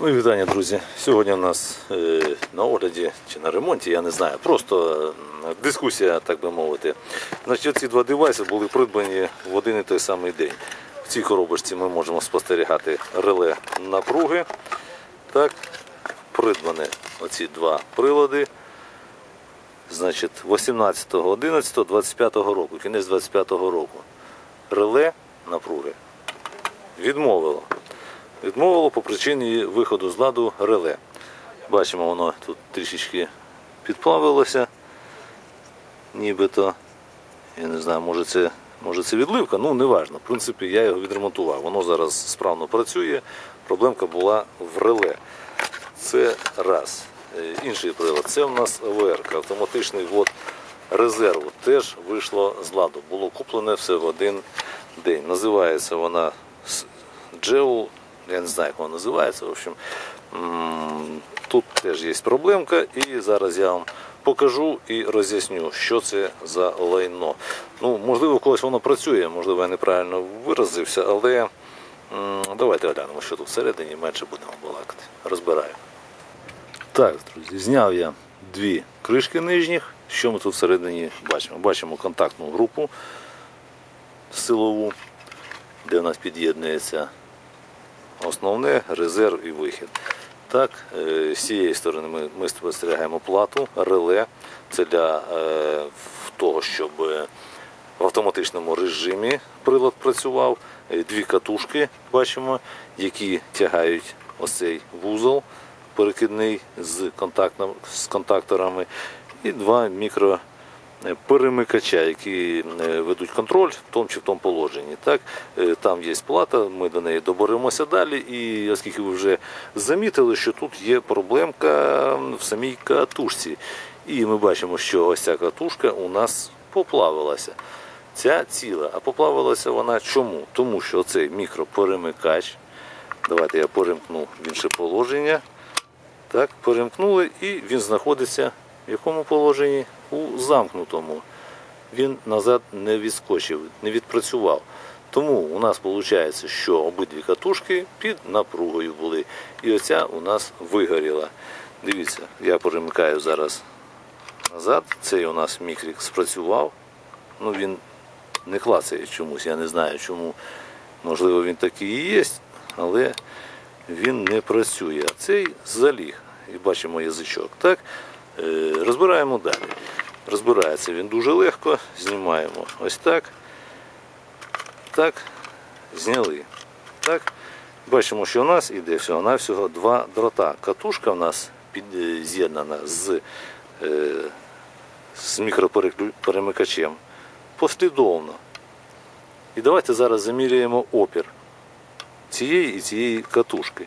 Ну і вітання, друзі. Сьогодні у нас е, на огляді чи на ремонті, я не знаю. Просто е, дискусія, так би мовити. Значить, ці два девайси були придбані в один і той самий день. В цій коробочці ми можемо спостерігати реле напруги. Так, придбані оці два прилади. Значить, 18.11.25 року, кінець 25-го року. Реле напруги відмовило. Відмовило по причині виходу з ладу реле. Бачимо, воно тут трішечки підплавилося, нібито. Я не знаю, може це, може це відливка, ну неважно. В принципі, я його відремонтував. Воно зараз справно працює. Проблемка була в реле. Це раз. Е, Інший прилад. Це у нас АВР, автоматичний ввод резерву. Теж вийшло з ладу. Було куплене все в один день. Називається вона Джеул, я не знаю, як вона називається. В общем, тут теж є проблемка, і зараз я вам покажу і роз'ясню, що це за лайно. Ну, можливо, у когось воно працює, можливо, я неправильно виразився, але давайте глянемо, що тут всередині, менше будемо балакати. Розбираю. Так, друзі, зняв я дві кришки нижніх. Що ми тут всередині бачимо? Бачимо контактну групу силову, де у нас під'єднується основне, резерв і вихід. Так, е, з цієї сторони ми, ми спостерігаємо плату, реле. Це для е, того, щоб в автоматичному режимі прилад працював. Е, Дві катушки бачимо, які тягають ось цей вузол перекидний з, з контакторами, і два мікро перемикача, які е, ведуть контроль в тому чи в тому положенні. Так, е, там є плата, ми до неї доберемося далі. І оскільки ви вже замітили, що тут є проблемка в самій катушці. І ми бачимо, що ось ця катушка у нас поплавилася. Ця ціла, а поплавилася вона чому? Тому що цей мікроперемикач, давайте я перемкну в інше положення. Так, перемкнули і він знаходиться в якому положенні? У замкнутому. Він назад не відскочив, не відпрацював. Тому у нас виходить, що обидві катушки під напругою були. І оця у нас вигоріла. Дивіться, я перемикаю зараз назад. Цей у нас мікрік спрацював. Ну він не клацає чомусь, я не знаю чому. Можливо, він такий і є, але він не працює. А цей заліг. І бачимо язичок. Так? Е, Розбираємо далі. Розбирається він дуже легко. Знімаємо ось так. Так. Зняли. Так. Бачимо, що у нас іде всього-навсього два дрота. Катушка у нас е, з'єднана з, е, з мікроперемикачем послідовно. І давайте зараз заміряємо опір цієї і цієї катушки.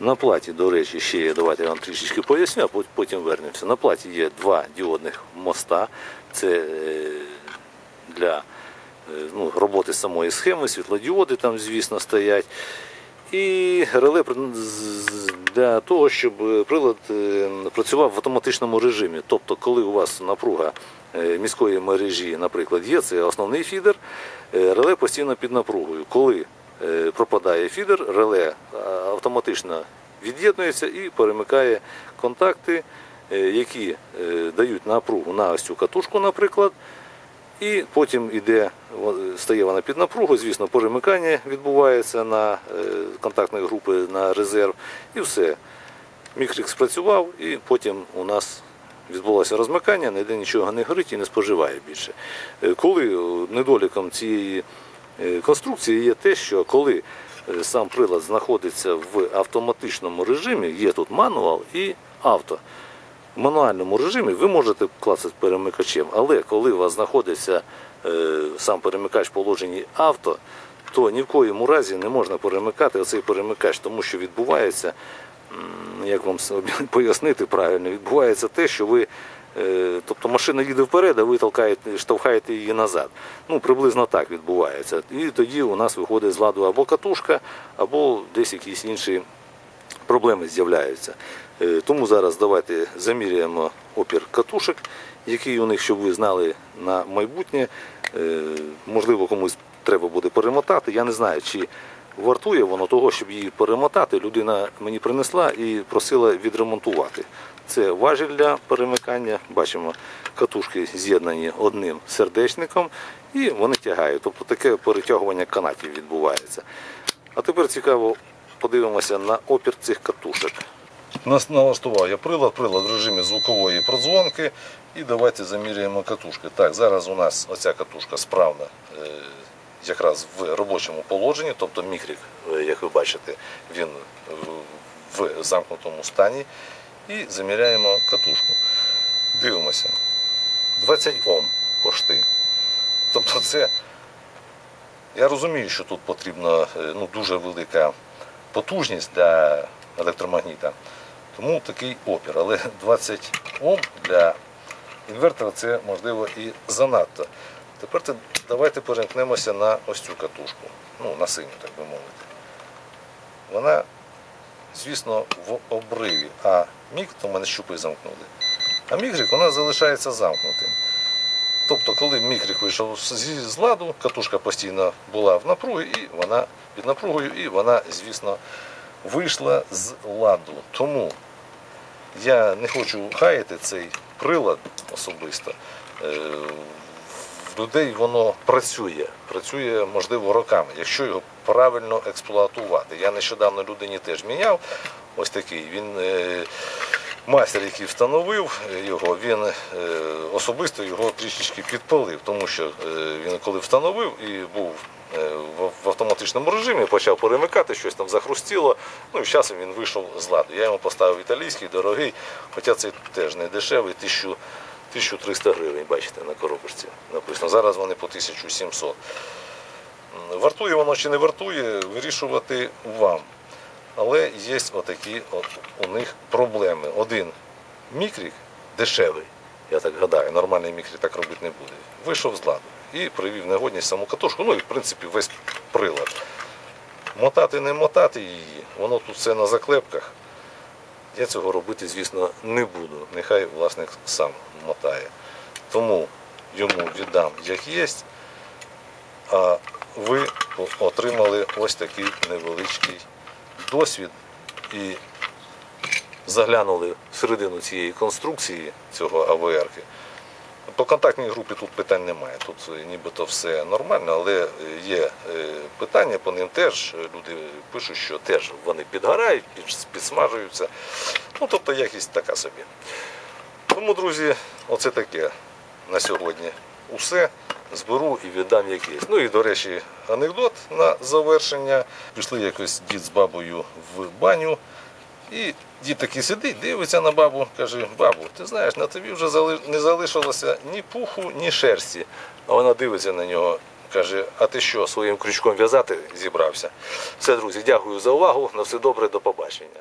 На платі, до речі, ще є, давайте я вам трішечки поясню, а потім вернемося. На платі є два діодних моста. Це е, для е, ну, роботи самої схеми, світлодіоди там, звісно, стоять. І реле для того, щоб прилад е, працював в автоматичному режимі. Тобто, коли у вас напруга міської мережі, наприклад, є, це основний фідер, реле постійно під напругою. Коли пропадає фідер, реле автоматично від'єднується і перемикає контакти, е, які е, дають напругу на ось цю катушку, наприклад. І потім іде, стає вона під напругу, звісно, перемикання відбувається на е, контактної групи на резерв, і все. Мікрік спрацював, і потім у нас відбулося розмикання, ніде нічого не горить і не споживає більше. Е, Коли е, недоліком цієї е, конструкції є те, що коли е, сам прилад знаходиться в автоматичному режимі, є тут мануал і авто. В мануальному режимі ви можете клацати перемикачем, але коли у вас знаходиться е, сам перемикач в положенні авто, то ні в коєму разі не можна перемикати оцей перемикач, тому що відбувається, як вам пояснити правильно, відбувається те, що ви. Е, Тобто машина їде вперед, а ви толкаєте, штовхаєте її назад. Ну, приблизно так відбувається. І тоді у нас виходить з ладу або катушка, або десь якісь інші проблеми з'являються. Е, Тому зараз давайте заміряємо опір катушок, який у них, щоб ви знали на майбутнє. Е, Можливо, комусь треба буде перемотати. Я не знаю, чи вартує воно того, щоб її перемотати. Людина мені принесла і просила відремонтувати. Це важіль для перемикання. Бачимо, катушки з'єднані одним сердечником і вони тягають. Тобто таке перетягування канатів відбувається. А тепер цікаво подивимося на опір цих катушок. Нас налаштував я прилад, прилад в режимі звукової продзвонки. І давайте заміряємо катушки. Так, зараз у нас оця катушка справна е, якраз в робочому положенні, тобто мікрік, е, як ви бачите, він в замкнутому стані. І заміряємо катушку. Дивимося. 20 Ом пошти. Тобто це. Я розумію, що тут потрібна е, ну, дуже велика потужність для електромагніта. Тому такий опір. Але 20 Ом для інвертора це можливо і занадто. Тепер давайте перемкнемося на ось цю катушку. Ну, на синю, так би мовити. Вона, звісно, в обриві, а міг, то в мене щупи замкнули. А мігрик вона залишається замкнутим. Тобто, коли мікрик вийшов з- ладу, катушка постійно була в напругі, і вона під напругою, і вона, звісно, вийшла з ладу. Тому я не хочу хаяти цей прилад особисто. Людей воно працює, працює, можливо, роками, якщо його правильно експлуатувати. Я нещодавно людині теж міняв ось такий. Він е, майстер, який встановив його, він е, особисто його трішечки підпалив, тому що е, він коли встановив і був в- автоматичному режимі, почав перемикати, щось там захрустіло. Ну і з часом він вийшов з ладу. Я йому поставив італійський, дорогий, хоча це теж не дешевий, 1000, 1300 гривень, бачите, на коробочці написано. Зараз вони по 1700. Вартує воно чи не вартує, вирішувати вам. Але є отакі от у них проблеми. Один мікрік дешевий, я так гадаю, нормальний мікрік так робити не буде. Вийшов з ладу і привів негодність саму катушку, ну і в принципі весь прилад. Мотати, не мотати її, воно тут все на заклепках. Я цього робити, звісно, не буду. Нехай власник сам мотає. Тому йому віддам як є, а ви отримали ось такий невеличкий досвід і заглянули всередину цієї конструкції цього АВРки. По контактній групі тут питань немає. Тут е, нібито все нормально, але е, є е, питання по ним теж. Люди пишуть, що теж вони підгорають, підсмажуються. Ну, тобто якість така собі. Тому, друзі, оце таке на сьогодні. Усе зберу і віддам як є. Ну і, до речі, анекдот на завершення. Пішли якось дід з бабою в баню. І дід такий сидить, дивиться на бабу, каже, бабу, ти знаєш, на тобі вже не залишилося ні пуху, ні шерсті. А вона дивиться на нього, каже, а ти що, своїм крючком в'язати зібрався? Все, друзі, дякую за увагу. На все добре, до побачення.